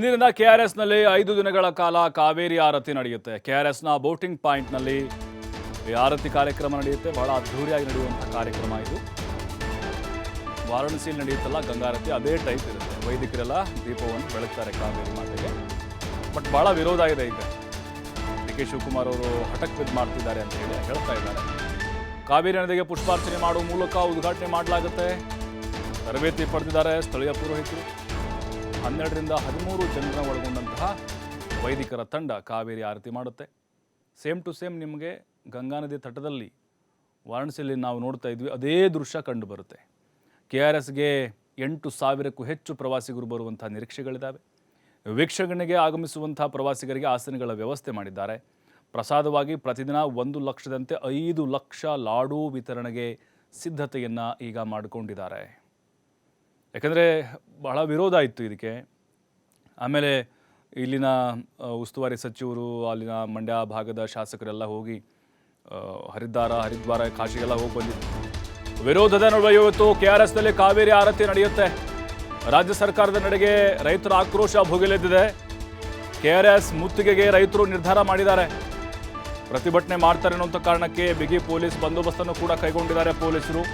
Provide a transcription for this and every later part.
ಇಂದಿನಿಂದ ಕೆಆರ್ಎಸ್ನಲ್ಲಿ ಐದು ದಿನಗಳ ಕಾಲ ಕಾವೇರಿ ಆರತಿ ನಡೆಯುತ್ತೆ. ಕೆಆರ್ಎಸ್ನ ಬೋಟಿಂಗ್ ಪಾಯಿಂಟ್ನಲ್ಲಿ ಈ ಆರತಿ ಕಾರ್ಯಕ್ರಮ ನಡೆಯುತ್ತೆ. ಬಹಳ ಅದ್ಧೂರಿಯಾಗಿ ನಡೆಯುವಂಥ ಕಾರ್ಯಕ್ರಮ ಇದು. ವಾರಾಣಸಿಯಲ್ಲಿ ನಡೆಯುತ್ತಲ್ಲ ಗಂಗಾರತಿ, ಅದೇ ಟೈಪ್ ಇರುತ್ತೆ. ವೈದಿಕರೆಲ್ಲ ದೀಪವನ್ನು ಬೆಳಗ್ತಾರೆ ಕಾವೇರಿ ಮಾತೆಗೆ. ಬಟ್ ಬಹಳ ವಿರೋಧ ಇದೆ ಈಗ. ಡಿ ಕೆ ಶಿವಕುಮಾರ್ ಅವರು ಹಠಕ್ ಬಿದ್ದು ಮಾಡ್ತಿದ್ದಾರೆ ಅಂತ ಹೇಳಿ ಹೇಳ್ತಾ ಇದ್ದಾರೆ. ಕಾವೇರಿ ನದಿಗೆ ಪುಷ್ಪಾರ್ಚನೆ ಮಾಡುವ ಮೂಲಕ ಉದ್ಘಾಟನೆ ಮಾಡಲಾಗುತ್ತೆ. ತರಬೇತಿ ಪಡೆದಿದ್ದಾರೆ ಸ್ಥಳೀಯ ಪುರೋಹಿತರು. ಹನ್ನೆರಡರಿಂದ ಹದಿಮೂರು ಜನರನ್ನು ಒಳಗೊಂಡಂತಹ ವೈದಿಕರ ತಂಡ ಕಾವೇರಿ ಆರತಿ ಮಾಡುತ್ತೆ. ಸೇಮ್ ಟು ಸೇಮ್ ನಿಮಗೆ ಗಂಗಾ ನದಿ ತಟದಲ್ಲಿ ವಾರಾಣಸಿಯಲ್ಲಿ ನಾವು ನೋಡ್ತಾ ಇದ್ವಿ, ಅದೇ ದೃಶ್ಯ ಕಂಡು ಬರುತ್ತೆ. ಕೆ ಆರ್ ಎಸ್ಗೆ ಎಂಟು ಸಾವಿರಕ್ಕೂ ಹೆಚ್ಚು ಪ್ರವಾಸಿಗರು ಬರುವಂಥ ನಿರೀಕ್ಷೆಗಳಿದ್ದಾವೆ ವೀಕ್ಷಣೆಗೆ ಆಗಮಿಸುವಂಥ ಪ್ರವಾಸಿಗರಿಗೆ ಆಸನಗಳ ವ್ಯವಸ್ಥೆ ಮಾಡಿದ್ದಾರೆ. ಪ್ರಸಾದವಾಗಿ ಪ್ರತಿದಿನ ಒಂದು ಲಕ್ಷದಂತೆ ಐದು ಲಕ್ಷ ಲಾಡು ವಿತರಣೆಗೆ ಸಿದ್ಧತೆಯನ್ನು ಈಗ ಮಾಡಿಕೊಂಡಿದ್ದಾರೆ. ಯಾಕಂದರೆ ಬಹಳ ವಿರೋಧ ಇತ್ತು ಇದಕ್ಕೆ. ಆಮೇಲೆ ಇಲ್ಲಿನ ಉಸ್ತುವಾರಿ ಸಚಿವರು, ಅಲ್ಲಿನ ಮಂಡ್ಯ ಭಾಗದ ಶಾಸಕರೆಲ್ಲ ಹೋಗಿ ಹರಿದ್ವಾರ ಹರಿದ್ವಾರ ಕಾಶಿಗೆಲ್ಲ ಹೋಗಿ ಬಂದಿದ್ದರು ವಿರೋಧದ ನಡುವೆ ಇವತ್ತು ಕೆ ಆರ್ ಎಸ್ನಲ್ಲಿ ಕಾವೇರಿ ಆರತಿ ನಡೆಯುತ್ತೆ. ರಾಜ್ಯ ಸರ್ಕಾರದ ನಡೆಗೆ ರೈತರ ಆಕ್ರೋಶ ಭುಗಿಲೆದ್ದಿದೆ. ಕೆ ಆರ್ ಎಸ್ ಮುತ್ತಿಗೆಗೆ ರೈತರು ನಿರ್ಧಾರ ಮಾಡಿದ್ದಾರೆ. ಪ್ರತಿಭಟನೆ ಮಾಡ್ತಾರೆ ಅನ್ನೋಂಥ ಕಾರಣಕ್ಕೆ ಬಿಗಿ ಪೊಲೀಸ್ ಬಂದೋಬಸ್ತನ್ನು ಕೂಡ ಕೈಗೊಂಡಿದ್ದಾರೆ ಪೊಲೀಸರು.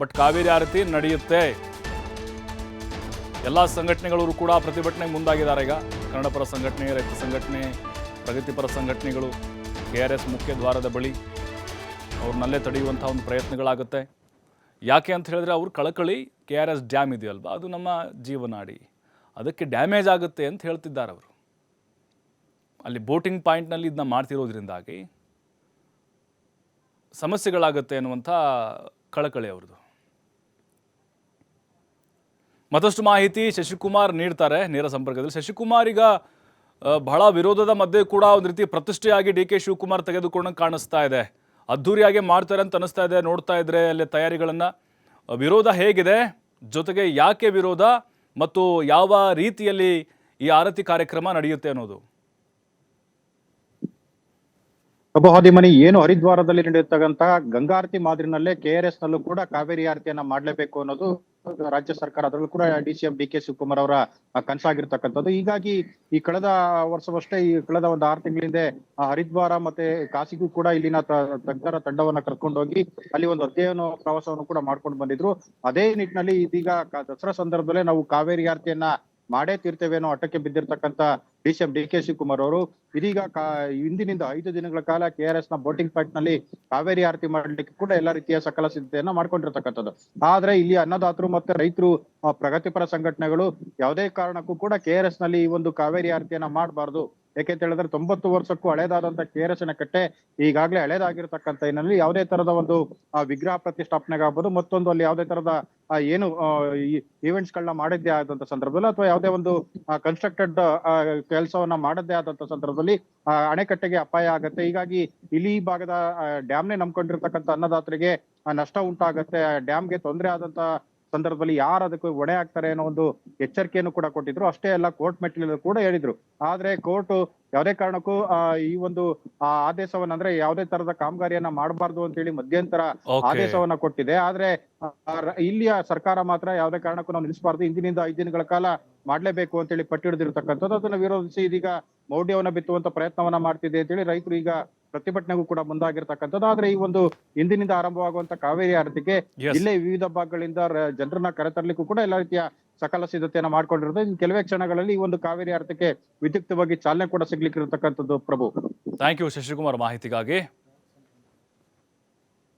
ಬಟ್ ಕಾವೇರಿ ಆರತಿ ನಡೆಯುತ್ತೆ. ಎಲ್ಲ ಸಂಘಟನೆಗಳೂ ಕೂಡ ಪ್ರತಿಭಟನೆಗೆ ಮುಂದಾಗಿದ್ದಾರೆ ಈಗ. ಕನ್ನಡಪರ ಸಂಘಟನೆ, ರೈತ ಸಂಘಟನೆ, ಪ್ರಗತಿಪರ ಸಂಘಟನೆಗಳು, ಕೆ ಆರ್ ಎಸ್ ಮುಖ್ಯ ದ್ವಾರದ ಬಳಿ ಅವ್ರನ್ನಲ್ಲೇ ತಡೆಯುವಂಥ ಒಂದು ಪ್ರಯತ್ನಗಳಾಗುತ್ತೆ. ಯಾಕೆ ಅಂತ ಹೇಳಿದ್ರೆ ಅವ್ರ ಕಳಕಳಿ ಕೆ ಆರ್ ಎಸ್ ಡ್ಯಾಮ್ ಇದೆಯಲ್ವ? ಅದು ನಮ್ಮ ಜೀವನಾಡಿ. ಅದಕ್ಕೆ ಡ್ಯಾಮೇಜ್ ಆಗುತ್ತೆ ಅಂತ ಹೇಳ್ತಿದ್ದಾರೆ ಅವರು. ಅಲ್ಲಿ ಬೋಟಿಂಗ್ ಪಾಯಿಂಟ್ನಲ್ಲಿ ಇದನ್ನ ಮಾಡ್ತಿರೋದ್ರಿಂದಾಗಿ ಸಮಸ್ಯೆಗಳಾಗುತ್ತೆ ಅನ್ನುವಂಥ ಕಳಕಳಿ ಅವ್ರದ್ದು. ಮತ್ತಷ್ಟು ಮಾಹಿತಿ ಶಶಿಕುಮಾರ್ ನೀಡ್ತಾರೆ ನೇರ ಸಂಪರ್ಕದಲ್ಲಿ. ಶಶಿಕುಮಾರ್ ಈಗ ಬಹಳ ವಿರೋಧದ ಮಧ್ಯೆ ಕೂಡ ಒಂದು ರೀತಿ ಪ್ರತಿಷ್ಠೆಯಾಗಿ ಡಿ ಕೆ ಶಿವಕುಮಾರ್ ತೆಗೆದುಕೊಂಡಂಗೆ ಕಾಣಿಸ್ತಾ ಇದೆ. ಅದ್ಧೂರಿಯಾಗಿ ಮಾಡ್ತಾರೆ ಅಂತ ಅನಿಸ್ತಾ ಇದೆ ನೋಡ್ತಾ ಇದ್ರೆ ಅಲ್ಲಿ ತಯಾರಿಗಳನ್ನ. ವಿರೋಧ ಹೇಗಿದೆ? ಜೊತೆಗೆ ಯಾಕೆ ವಿರೋಧ? ಮತ್ತು ಯಾವ ರೀತಿಯಲ್ಲಿ ಈ ಆರತಿ ಕಾರ್ಯಕ್ರಮ ನಡೆಯುತ್ತೆ ಅನ್ನೋದು? ಪ್ರಭಾದಿಮನಿ ಏನು ಹರಿದ್ವಾರದಲ್ಲಿ ನಡೆಯತಕ್ಕಂತ ಗಂಗಾರತಿ ಮಾದರಿನಲ್ಲೇ ಕೆ ಆರ್ ಎಸ್ ನಲ್ಲೂ ಕೂಡ ಕಾವೇರಿ ಆರತಿಯನ್ನ ಮಾಡಲೇಬೇಕು ಅನ್ನೋದು ರಾಜ್ಯ ಸರ್ಕಾರ ಅದರಲ್ಲೂ ಕೂಡ D C M D K Shivakumar ಅವರ ಕನಸಾಗಿರ್ತಕ್ಕಂಥದ್ದು. ಹೀಗಾಗಿ ಈ ಕಳೆದ ವರ್ಷವಷ್ಟೇ ಈ ಕಳೆದ ಒಂದು ಆರು ತಿಂಗಳ ಹಿಂದೆ ಆ, ಹರಿದ್ವಾರ ಮತ್ತೆ ಕಾಶಿಗೂ ಕೂಡ ಇಲ್ಲಿನ ತಜ್ಞರ ತಂಡವನ್ನ ಕರ್ಕೊಂಡೋಗಿ ಅಲ್ಲಿ ಒಂದು ಅಧ್ಯಯನ ಪ್ರವಾಸವನ್ನು ಕೂಡ ಮಾಡ್ಕೊಂಡು ಬಂದಿದ್ರು. ಅದೇ ನಿಟ್ಟಿನಲ್ಲಿ ಇದೀಗ ದಸರಾ ಸಂದರ್ಭದಲ್ಲೇ ನಾವು ಕಾವೇರಿ ಆರತಿಯನ್ನ ಮಾಡೇ ತೀರ್ತೇವೇನೋ ಅಟ್ಟಕ್ಕೆ ಬಿದ್ದಿರ್ತಕ್ಕಂಥ D C M D K Shivakumar ಅವರು. ಇದೀಗ ಕಾ, ಇಂದಿನಿಂದ ಐದು ದಿನಗಳ ಕಾಲ ಕೆ ಆರ್ ಎಸ್ನ ಬೋಟಿಂಗ್ ಪಾಯಿಂಟ್ನಲ್ಲಿ ಕಾವೇರಿ ಆರತಿ ಮಾಡಲಿಕ್ಕೆ ಕೂಡ ಎಲ್ಲಾ ರೀತಿಯ ಸಕಲ ಸಿದ್ಧತೆಯನ್ನ ಮಾಡ್ಕೊಂಡಿರ್ತಕ್ಕಂಥದ್ದು. ಆದ್ರೆ ಇಲ್ಲಿ ಅನ್ನದಾತರು ಮತ್ತೆ ರೈತರು ಪ್ರಗತಿಪರ ಸಂಘಟನೆಗಳು ಯಾವುದೇ ಕಾರಣಕ್ಕೂ ಕೂಡ ಕೆ ಆರ್ ಎಸ್ನಲ್ಲಿ ಈ ಒಂದು ಕಾವೇರಿ ಆರತಿಯನ್ನ ಮಾಡಬಾರ್ದು. ಯಾಕೆಂತ ಹೇಳಿದ್ರೆ ತೊಂಬತ್ತು ವರ್ಷಕ್ಕೂ ಹಳೇದಾದಂತ ಕೆ ಆರ್ ಕಟ್ಟೆ ಈಗಾಗಲೇ ಹಳೇದಾಗಿರ್ತಕ್ಕಂಥ ಯಾವುದೇ ತರದ ಒಂದು ವಿಗ್ರಹ ಪ್ರತಿಷ್ಠಾಪನೆಗಾಗಬಹುದು ಮತ್ತೊಂದು ಅಲ್ಲಿ ಯಾವುದೇ ತರದ ಏನು ಈವೆಂಟ್ಸ್ ಗಳನ್ನ ಮಾಡಿದ್ದೇ ಆದಂತ ಸಂದರ್ಭದಲ್ಲಿ ಅಥವಾ ಯಾವುದೇ ಒಂದು ಕನ್ಸ್ಟ್ರಕ್ಟೆಡ್ ಕೆಲಸವನ್ನ ಮಾಡದೇ ಆದಂತ ಸಂದರ್ಭದಲ್ಲಿ ಅಣೆಕಟ್ಟೆಗೆ ಅಪಾಯ ಆಗತ್ತೆ. ಹೀಗಾಗಿ ಇಲ್ಲಿ ಭಾಗದ ಡ್ಯಾಮ್ನೇ ನಂಬ್ಕೊಂಡಿರ್ತಕ್ಕಂಥ ಅನ್ನದಾತರಿಗೆ ನಷ್ಟ ಉಂಟಾಗತ್ತೆ. ಡ್ಯಾಮ್ಗೆ ತೊಂದರೆ ಆದಂತ ಸಂದರ್ಭದಲ್ಲಿ ಯಾರು ಅದಕ್ಕೆ ಹೊಣೆ ಆಗ್ತಾರೆ ಅನ್ನೋ ಒಂದು ಎಚ್ಚರಿಕೆಯನ್ನು ಕೂಡ ಕೊಟ್ಟಿದ್ರು. ಅಷ್ಟೇ ಅಲ್ಲ ಕೋರ್ಟ್ ಮೆಟ್ಟಿಲಲ್ಲೂ ಕೂಡ ಹೇಳಿದ್ರು. ಆದ್ರೆ ಕೋರ್ಟ್ ಯಾವುದೇ ಕಾರಣಕ್ಕೂ ಆ, ಈ ಒಂದು ಆ ಆದೇಶವನ್ನ ಅಂದ್ರೆ ಯಾವುದೇ ತರದ ಕಾಮಗಾರಿಯನ್ನ ಮಾಡಬಾರ್ದು ಅಂತ ಹೇಳಿ ಮಧ್ಯಂತರ ಆದೇಶವನ್ನ ಕೊಟ್ಟಿದೆ. ಆದ್ರೆ ಇಲ್ಲಿಯ ಸರ್ಕಾರ ಮಾತ್ರ ಯಾವುದೇ ಕಾರಣಕ್ಕೂ ನಾವು ನಿಲ್ಲಿಸಬಾರ್ದು. ಇಂದಿನಿಂದ ಐದು ದಿನಗಳ ಕಾಲ ಮಾಡ್ಲೇಬೇಕು ಅಂತ ಹೇಳಿ ಪಟ್ಟು ಹಿಡಿದಿರ್ತಕ್ಕಂಥದ್ದು ಅದನ್ನ ವಿರೋಧಿಸಿ ಇದೀಗ ಮೌಢ್ಯವನ್ನ ಬಿತ್ತುವಂತ ಪ್ರಯತ್ನವನ್ನ ಮಾಡ್ತಿದೆ ಅಂತ ಹೇಳಿ ರೈತರು ಈಗ ಪ್ರತಿಭಟನೆಗೂ ಕೂಡ ಮುಂದಾಗಿರ್ತಕ್ಕಂಥದ್ದು. ಆದ್ರೆ ಈ ಒಂದು ಇಂದಿನಿಂದ ಆರಂಭವಾಗುವಂತ ಕಾವೇರಿ ಆರತಿಗೆ ಇಲ್ಲೇ ಜಿಲ್ಲೆ ವಿವಿಧ ಭಾಗಗಳಿಂದ ಜನರನ್ನ ಕರೆತರಲಿಕ್ಕೂ ಕೂಡ ಎಲ್ಲ ರೀತಿಯ ಸಕಲ ಸಿದ್ಧತೆಯನ್ನ ಮಾಡ್ಕೊಂಡಿರೋದು. ಇನ್ನು ಕೆಲವೇ ಕ್ಷಣಗಳಲ್ಲಿ ಈ ಒಂದು ಕಾವೇರಿ ಆರತಿಗೆ ವಿದ್ಯುಕ್ತವಾಗಿ ಚಾಲನೆ ಕೂಡ ಸಿಗ್ಲಿಕ್ಕಿರತಕ್ಕಂಥದ್ದು ಪ್ರಭು. ಥ್ಯಾಂಕ್ ಯು ಶಶಿಕುಮಾರ್ ಮಾಹಿತಿಗಾಗಿ.